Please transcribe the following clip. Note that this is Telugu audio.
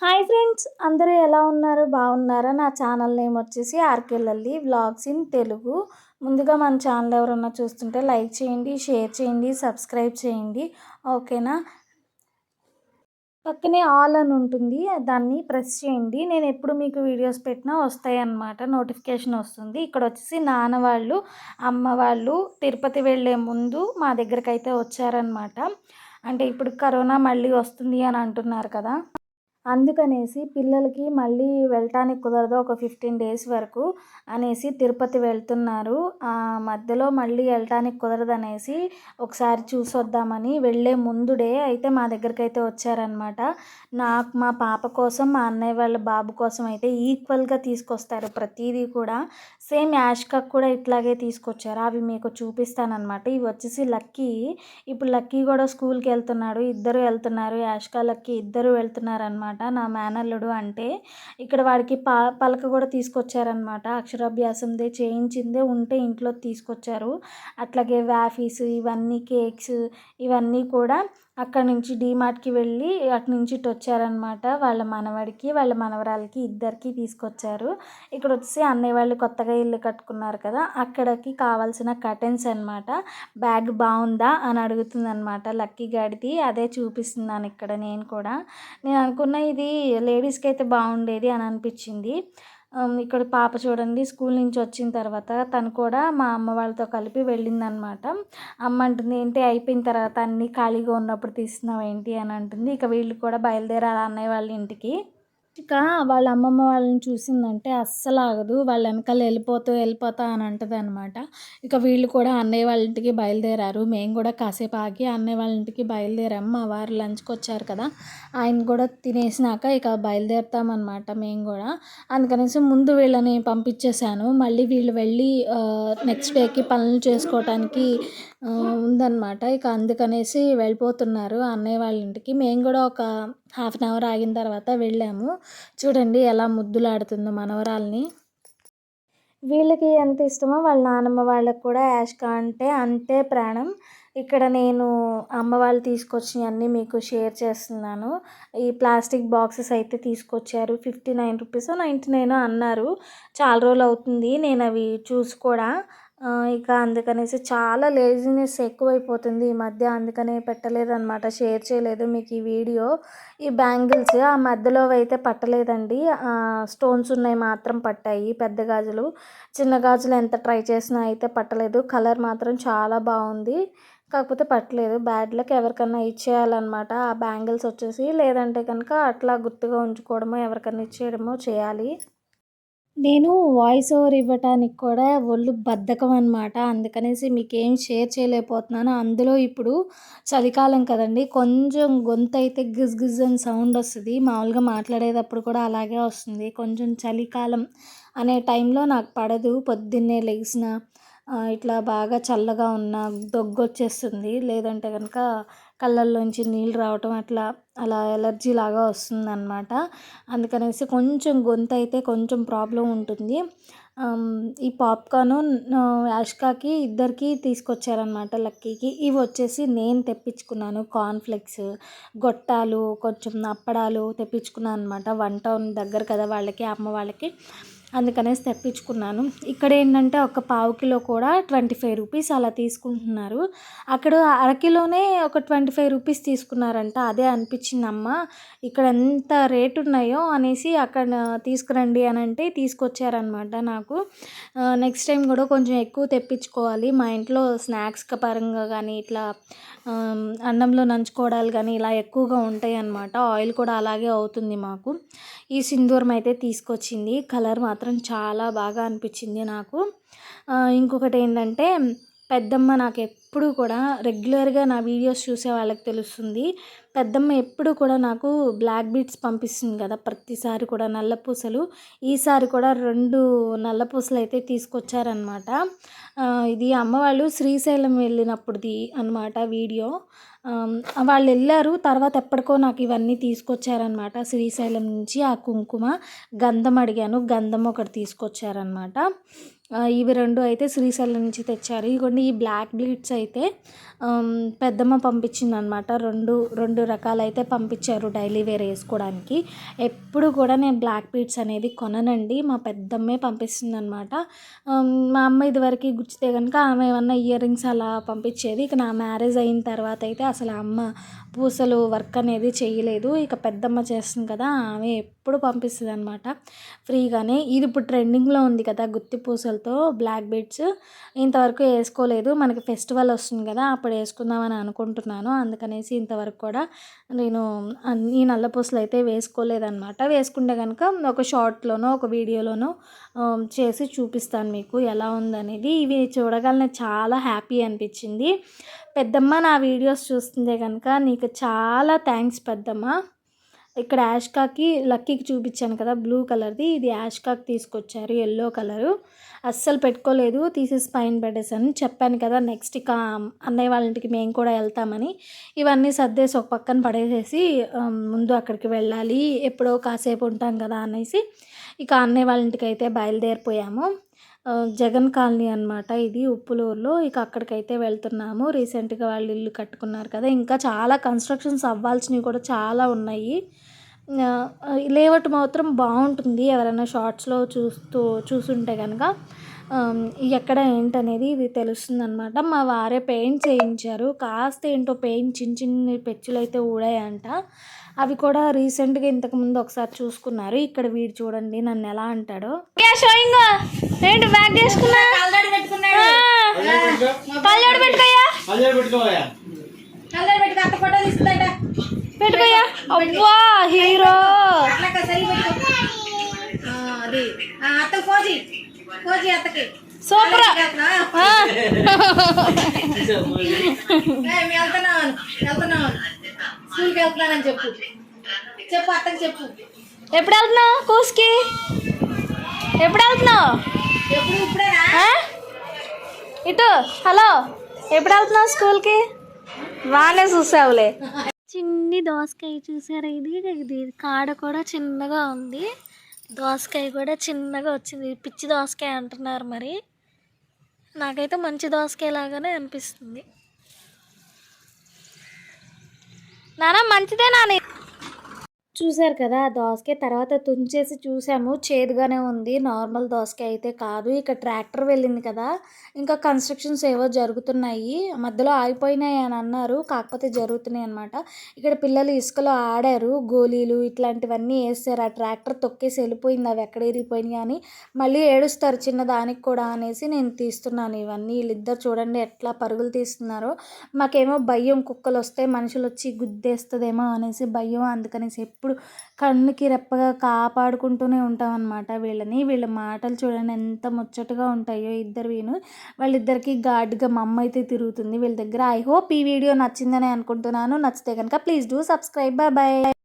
హాయ్ ఫ్రెండ్స్ అందరూ ఎలా ఉన్నారు? బాగున్నారా? నా ఛానల్ నేమ్ వచ్చేసి ఆర్కెళ్ళల్లి వ్లాగ్స్ ఇన్ తెలుగు. ముందుగా మన ఛానల్ ఎవరన్నా చూస్తుంటే లైక్ చేయండి షేర్ చేయండి సబ్స్క్రైబ్ చేయండి. ఓకేనా? పక్కనే ఆల్ అని ఉంటుంది దాన్ని ప్రెస్ చేయండి. నేను ఎప్పుడు మీకు వీడియోస్ పెట్టినా వస్తాయి అన్నమాట నోటిఫికేషన్ వస్తుంది. ఇక్కడ వచ్చేసి నాన్న వాళ్ళు అమ్మ వాళ్ళు తిరుపతి వెళ్ళే ముందు మా దగ్గరకైతే వచ్చారనమాట అంటే ఇప్పుడు కరోనా మళ్ళీ వస్తుంది అని అంటున్నారు కదా. అందుకనేసి పిల్లలకి మళ్ళీ వెళ్ళటానికి కుదరదు ఒక ఫిఫ్టీన్ డేస్ వరకు అనేసి తిరుపతి వెళ్తున్నారు. ఆ మధ్యలో మళ్ళీ వెళ్ళటానికి కుదరదు అనేసి ఒకసారి చూసొద్దామని వెళ్ళే ముందు డే అయితే మా దగ్గరికి అయితే వచ్చారనమాట నాకు మా పాప కోసం మా అన్నయ్య వాళ్ళ బాబు కోసం అయితే ఈక్వల్గా తీసుకొస్తారు. ప్రతిదీ కూడా సేమ్ యాష్కక్ కూడా ఇట్లాగే తీసుకొచ్చారు. అవి మీకు చూపిస్తానమాట ఇవి వచ్చేసి లక్కీ. ఇప్పుడు లక్కీ కూడా స్కూల్కి వెళ్తున్నాడు ఇద్దరు వెళ్తున్నారు. యాష్కా లక్కీ ఇద్దరు వెళ్తున్నారు అనమాట. నా మేనల్లుడు అంటే ఇక్కడ వాడికి పా పలక కూడా తీసుకొచ్చారనమాట. అక్షరాభ్యాసందే చేయించిందే ఉంటే ఇంట్లో తీసుకొచ్చారు. అట్లాగే వ్యాఫీస్ ఇవన్నీ కేక్స్ ఇవన్నీ కూడా అక్కడ నుంచి డీమార్ట్కి వెళ్ళి అటు నుంచి ఇటు వచ్చారనమాట వాళ్ళ మనవడికి వాళ్ళ మనవరాలకి ఇద్దరికి తీసుకొచ్చారు. ఇక్కడ వచ్చి అన్నయ్య వాళ్ళు కొత్తగా ఇల్లు కట్టుకున్నారు కదా అక్కడికి కావాల్సిన కర్టెన్స్ అనమాట బ్యాగ్ బాగుందా అని అడుగుతుంది అనమాట లక్కీ గాడిది అదే చూపిస్తున్నాను ఇక్కడ నేను కూడా. నేను అనుకున్న ఇది లేడీస్కి అయితే బాగుండేది అని అనిపించింది. ఇక్కడ పాప చూడండి స్కూల్ నుంచి వచ్చిన తర్వాత తను కూడా మా అమ్మ వాళ్ళతో కలిపి వెళ్ళిందనమాట. అమ్మ అంటుంది ఏంటి అయిపోయిన తర్వాత అన్నీ ఖాళీగా ఉన్నప్పుడు తీస్తున్నావు ఏంటి అని అంటుంది. ఇక వీళ్ళు కూడా బయలుదేరాలి అన్నయ్య వాళ్ళ ఇంటికి. ఇక వాళ్ళ అమ్మమ్మ వాళ్ళని చూసిందంటే అస్సలు ఆగదు. వాళ్ళ వెనకాల వెళ్ళిపోతూ వెళ్ళిపోతా అని అంటది అనమాట ఇక వీళ్ళు కూడా అన్నయ్య వాళ్ళ ఇంటికి బయలుదేరారు. మేము కూడా కాసేపు ఆగి అన్నయ్య వాళ్ళ ఇంటికి బయలుదేరాము. మా వారు లంచ్కి వచ్చారు కదా. ఆయన కూడా తినేసినాక ఇక బయలుదేరుతామన్నమాట మేము కూడా. అందుకనేసి ముందు వీళ్ళని పంపించేశాను. మళ్ళీ వీళ్ళు వెళ్ళి నెక్స్ట్ డేకి పనులు చేసుకోవటానికి ఉందన్నమాట. ఇక అందుకనేసి వెళ్ళిపోతున్నారు అన్నయ్య వాళ్ళ ఇంటికి. మేము కూడా ఒక హాఫ్ అన్ అవర్ ఆగిన తర్వాత వెళ్ళాము. చూడండి ఎలా ముద్దులాడుతుందో మనవరాల్ని. వీళ్ళకి ఎంత ఇష్టమో వాళ్ళ నానమ్మ వాళ్ళకి కూడా యాష్కా అంటే అంతే ప్రాణం. ఇక్కడ నేను అమ్మ వాళ్ళు తీసుకొచ్చినవన్నీ మీకు షేర్ చేస్తున్నాను. ఈ ప్లాస్టిక్ బాక్సెస్ అయితే తీసుకొచ్చారు. Fifty nine rupees ninety nine అన్నారు. చాలా రోజులు అవుతుంది. నేను అవి చూసి కూడా ఇక అందుకనేసి చాలా లేజినెస్ ఎక్కువైపోతుంది ఈ మధ్య. అందుకనే పెట్టలేదన్నమాట. షేర్ చేయలేదు మీకు ఈ వీడియో ఈ బ్యాంగిల్స్ ఆ మధ్యలో అయితే పట్టలేదండి. స్టోన్స్ ఉన్నాయి మాత్రం పట్టాయి పెద్ద గాజులు. చిన్న గాజులు ఎంత ట్రై చేసినా అయితే పట్టలేదు. కలర్ మాత్రం చాలా బాగుంది. కాకపోతే పట్టలేదు. బ్యాడ్ లక్ ఎవరికన్నా ఇచ్చేయాలన్నమాట. ఆ బ్యాంగిల్స్ వచ్చేసి లేదంటే కనుక అట్లా గుర్తుగా ఉంచుకోవడమో ఎవరికన్నా ఇచ్చేయడమో చేయాలి. నేను వాయిస్ ఓవర్ ఇవ్వటానికి కూడా ఒళ్ళు బద్ధకం అనమాట అందుకనేసి మీకేం షేర్ చేయలేకపోతున్నాను. అందులో ఇప్పుడు చలికాలం కదండి కొంచెం గొంతు అయితే గిజ్ గిజ్ అని సౌండ్ వస్తుంది. మామూలుగా మాట్లాడేటప్పుడు కూడా అలాగే వస్తుంది. కొంచెం చలికాలం అనే టైంలో నాకు పడదు. పొద్దున్నే లేచిన ఇట్లా బాగా చల్లగా ఉన్న దొగ్గొచ్చేస్తుంది. లేదంటే కనుక కళ్ళల్లోంచి నీళ్ళు రావటం అట్లా అలా ఎలర్జీ లాగా వస్తుందన్నమాట. అందుకనేసి కొంచెం గొంతు అయితే కొంచెం ప్రాబ్లం ఉంటుంది. ఈ పాప్కార్న్ యాష్కాకి ఇద్దరికి తీసుకొచ్చారనమాట లక్కీకి. ఇవి వచ్చేసి నేను తెప్పించుకున్నాను. కార్న్ఫ్లెక్స్ గొట్టాలు కొంచెం అప్పడాలు తెప్పించుకున్నాను అనమాట వన్ టౌన్ దగ్గర కదా వాళ్ళకి అమ్మ వాళ్ళకి. అందుకనేసి తెప్పించుకున్నాను. ఇక్కడ ఏంటంటే ఒక పావు కిలో కూడా ట్వంటీ ఫైవ్ రూపీస్ అలా తీసుకుంటున్నారు. అక్కడ అరకిలోనే ఒక ట్వంటీ ఫైవ్ రూపీస్ తీసుకున్నారంట. అదే అనిపించిందమ్మ. ఇక్కడ ఎంత రేటు ఉన్నాయో అనేసి అక్కడ తీసుకురండి అని అంటే తీసుకొచ్చారనమాట నాకు. నెక్స్ట్ టైం కూడా కొంచెం ఎక్కువ తెప్పించుకోవాలి. మా ఇంట్లో స్నాక్స్ పరంగా కానీ ఇట్లా అన్నంలో నంచుకోవడాలు కానీ ఇలా ఎక్కువగా ఉంటాయి అన్నమాట ఆయిల్ కూడా అలాగే అవుతుంది మాకు. ఈ సింధూరం అయితే తీసుకొచ్చింది. కలర్ మాత్రం చాలా బాగా అనిపించింది నాకు. ఇంకొకటి ఏంటంటే పెద్దమ్మ నాకు ఎప్పుడు కూడా రెగ్యులర్గా నా వీడియోస్ చూసే వాళ్ళకి తెలుస్తుంది. పెద్దమ్మ ఎప్పుడు కూడా నాకు బ్లాక్ బీట్స్ పంపిస్తుంది కదా ప్రతిసారి కూడా నల్ల పూసలు ఈసారి కూడా రెండు నల్ల పూసలు అయితే తీసుకొచ్చారనమాట ఇది అమ్మవాళ్ళు శ్రీశైలం వెళ్ళినప్పుడుది అనమాట వీడియో. వాళ్ళు వెళ్ళారు తర్వాత ఎప్పటికో నాకు ఇవన్నీ తీసుకొచ్చారనమాట శ్రీశైలం నుంచి ఆ కుంకుమ గంధం అడిగాను గంధం ఒకటి తీసుకొచ్చారనమాట ఇవి రెండు అయితే శ్రీశైలం నుంచి తెచ్చారు. ఇదిగోండి ఈ బ్లాక్ బ్లీడ్స్ అయితే పెద్దమ్మ పంపించింది అనమాట రెండు రెండు రకాలైతే పంపించారు డైలీ వేర్ వేసుకోవడానికి. ఎప్పుడు కూడా నేను బ్లాక్ బీడ్స్ అనేది కొననండి. మా పెద్దమ్మే పంపిస్తుంది అనమాట మా అమ్మ ఇదివరకు గుచ్చితే కనుక ఆమె ఏమన్నా ఇయర్ రింగ్స్ అలా పంపించేది. ఇక నా మ్యారేజ్ అయిన తర్వాత అయితే అసలు అమ్మ పూసలు వర్క్ అనేది చేయలేదు. ఇక పెద్దమ్మ చేస్తుంది కదా ఆమె ఎప్పుడు పంపిస్తుంది అనమాట ఫ్రీగానే. ఇది ఇప్పుడు ట్రెండింగ్లో ఉంది కదా గుత్తి పూసలతో బ్లాక్ బీడ్స్. ఇంతవరకు వేసుకోలేదు. మనకి ఫెస్టివల్ వస్తుంది కదా అప్పుడు వేసుకుందామని అనుకుంటున్నాను. అందుకనేసి ఇంతవరకు కూడా నేను అన్ని- ఈ నల్ల పూసలు అయితే వేసుకోలేదన్నమాట. వేసుకుంటే కనుక ఒక షార్ట్లోనో ఒక వీడియోలోనో చేసి చూపిస్తాను మీకు ఎలా ఉందనేది. ఇవి చూడగలనే చాలా హ్యాపీ అనిపించింది. పెద్దమ్మ నా వీడియోస్ చూస్తుందే కనుక నీకు చాలా థ్యాంక్స్ పెద్దమ్మ. ఇక్కడ యాష్కాకి లక్కీకి చూపించాను కదా బ్లూ కలర్ది. ఇది యాష్కాకి తీసుకొచ్చారు ఎల్లో కలరు. అస్సలు పెట్టుకోలేదు తీసేసి పైన పెట్టేశాను. చెప్పాను కదా నెక్స్ట్ ఇక అన్నయ్య వాళ్ళ ఇంటికి మేము కూడా వెళ్తామని. ఇవన్నీ సర్దేసి ఒక పక్కన పడేసేసి ముందు అక్కడికి వెళ్ళాలి ఎప్పుడో కాసేపు ఉంటాం కదా అనేసి ఇక అన్నయ్య వాళ్ళ ఇంటికి అయితే బయలుదేరిపోయాము. జగన్ కాలనీ అనమాట ఇది ఉప్పులూరులో. ఇక అక్కడికైతే వెళ్తున్నాము. రీసెంట్గా వాళ్ళు ఇల్లు కట్టుకున్నారు కదా. ఇంకా చాలా కన్స్ట్రక్షన్స్ అవ్వాల్సినవి కూడా చాలా ఉన్నాయి. లేఅవుట్ మాత్రం బాగుంటుంది. ఎవరైనా షార్ట్స్లో చూస్తూ చూసుంటే కనుక ఎక్కడ ఏంటనేది ఇది తెలుస్తుంది అనమాట మా వారే పెయింట్ చేయించారు. కాస్త ఏంటో పెయింట్ చిన్న చిన్న పెచ్చులు అయితే ఊడాయంట. అవి కూడా రీసెంట్గా ఇంతకుముందు ఒకసారి చూసుకున్నారు. ఇక్కడ వీడు చూడండి నన్ను ఎలా అంటాడో. షోయింగ్. ఏంటి బ్యాగ్ చేసుకున్నా పెట్టుకోయా? అత్త పెట్టుకోయా? హీరో. అది. అత్తకు ఫోజీ. సూపర్. వెళ్తున్నా? ఏ, మేము వెళ్తున్నామని వెళ్తున్నామని స్కూల్కి వెళ్తున్నానని చెప్పు. చెప్పు అత్తకి చెప్పు. ఎప్పుడు వెళ్తున్నావు కూస్కి ఎప్పుడు వెళ్తున్నావు? ఎప్పుడు ఇప్పుడేనా ఆ? ఇటు హలో. ఎప్పుడు వెళ్తున్నావు స్కూల్కి? బాగానే చూసావులే. చిన్ని దోసకాయ చూసారా ఇది? ఇది కాడ కూడా చిన్నగా ఉంది. దోసకాయ కూడా చిన్నగా వచ్చింది. పిచ్చి దోసకాయ అంటున్నారు మరి. నాకైతే మంచి దోసకాయ లాగానే అనిపిస్తుంది. నానా మంచిదే నాని. చూసారు కదా ఆ దోసకాయ తర్వాత తుంచేసి చూసాము. చేదుగానే ఉంది. నార్మల్ దోసకాయ అయితే కాదు. ఇక ట్రాక్టర్ వెళ్ళింది కదా. ఇంకా కన్స్ట్రక్షన్స్ ఏవో జరుగుతున్నాయి. మధ్యలో ఆగిపోయినాయి అని అన్నారు. కాకపోతే జరుగుతున్నాయి అనమాట ఇక్కడ పిల్లలు ఇసుకలో ఆడారు. గోళీలు ఇట్లాంటివన్నీ వేస్తారు ఆ ట్రాక్టర్ తొక్కేసి వెళ్ళిపోయింది. అవి ఎక్కడ ఇరిగిపోయినాయి అని మళ్ళీ ఏడుస్తారు చిన్న దానికి కూడా అనేసి నేను తీస్తున్నాను ఇవన్నీ. వీళ్ళిద్దరు చూడండి ఎట్లా పరుగులు తీస్తున్నారో. మాకేమో భయం కుక్కలు వస్తే మనుషులు వచ్చి గుద్దేస్తుందేమో అనేసి భయం. అందుకనేసి ఎప్పుడు కన్నుకి రెప్పగా కాపాడుకుంటూనే ఉంటాం అనమాట వీళ్ళని. వీళ్ళ మాటలు చూడండి ఎంత ముచ్చటగా ఉంటాయో ఇద్దరు వీను వాళ్ళిద్దరికి గాడ్గా మా అమ్మ అయితే తిరుగుతుంది. వీళ్ళ దగ్గర ఐ హోప్ ఈ వీడియో నచ్చిందని అనుకుంటున్నాను. నచ్చితే కనుక please do subscribe bye bye